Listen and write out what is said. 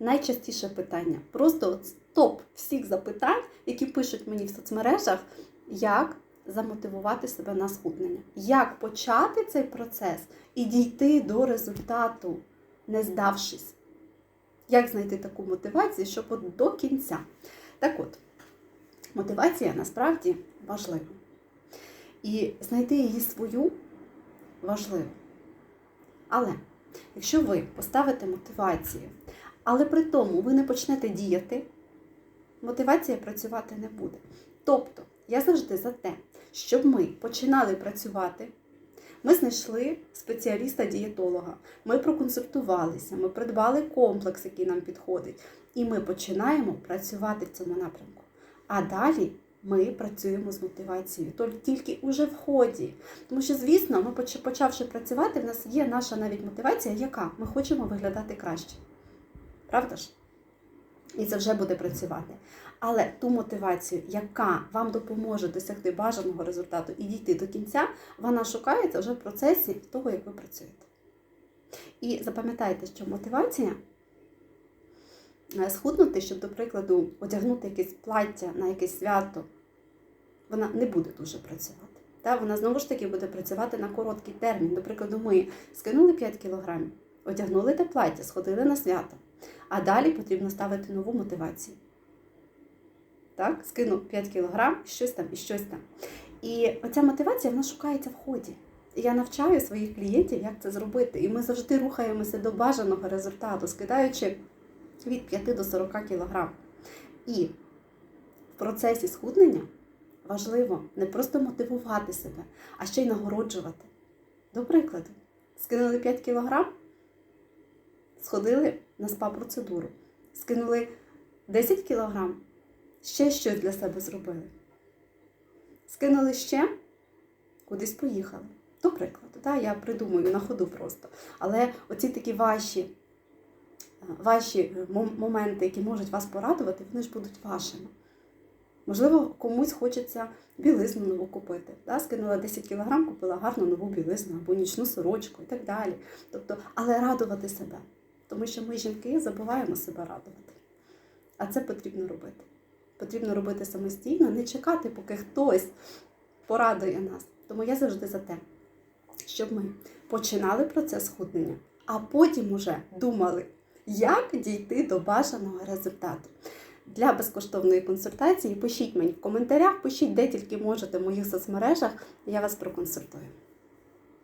найчастіше питання. Просто от топ всіх запитань, які пишуть мені в соцмережах, як замотивувати себе на схуднення, як почати цей процес і дійти до результату, не здавшись. Як знайти таку мотивацію, щоб от до кінця. Так от, мотивація насправді важлива. І знайти її свою важливо. Але якщо ви поставите мотивацію, але при тому ви не почнете діяти, мотивація працювати не буде. Тобто, я завжди за те, щоб ми починали працювати. Ми знайшли спеціаліста-дієтолога, ми проконсультувалися, ми придбали комплекс, який нам підходить, і ми починаємо працювати в цьому напрямку. А далі ми працюємо з мотивацією, тільки уже в ході. Тому що, звісно, ми почавши працювати, в нас є наша навіть мотивація, яка ми хочемо виглядати краще. Правда ж? І це вже буде працювати. Але ту мотивацію, яка вам допоможе досягти бажаного результату і дійти до кінця, вона шукається вже в процесі того, як ви працюєте. І запам'ятайте, що мотивація е, схуднути, щоб, до прикладу, одягнути якесь плаття на якесь свято, вона не буде дуже працювати. Та, вона знову ж таки буде працювати на короткий термін. До прикладу, ми скинули 5 кілограмів, одягнули те плаття, сходили на свято. А далі потрібно ставити нову мотивацію. Так, скину 5 кілограм, щось там, і щось там. І оця мотивація вона шукається в ході. Я навчаю своїх клієнтів, як це зробити. І ми завжди рухаємося до бажаного результату, скидаючи від 5 до 40 кілограм. І в процесі схуднення важливо не просто мотивувати себе, а ще й нагороджувати. До прикладу, скинули 5 кілограм, сходили на спа-процедуру, скинули 10 кілограм, ще щось для себе зробили. Скинули ще, кудись поїхали. До прикладу, да, я придумую на ходу просто. Але оці такі ваші, е, ваші е, моменти, які можуть вас порадувати, вони ж будуть вашими. Можливо, комусь хочеться білизну нову купити. Да? Скинула 10 кг, купила гарну нову білизну або нічну сорочку і так далі. Тобто, але радувати себе. Тому що ми, жінки, забуваємо себе радувати. А це потрібно робити. Потрібно робити самостійно, не чекати, поки хтось порадує нас. Тому я завжди за те, щоб ми починали процес схуднення, а потім уже думали, як дійти до бажаного результату. Для безкоштовної консультації пишіть мені в коментарях, пишіть де тільки можете в моїх соцмережах, я вас проконсультую.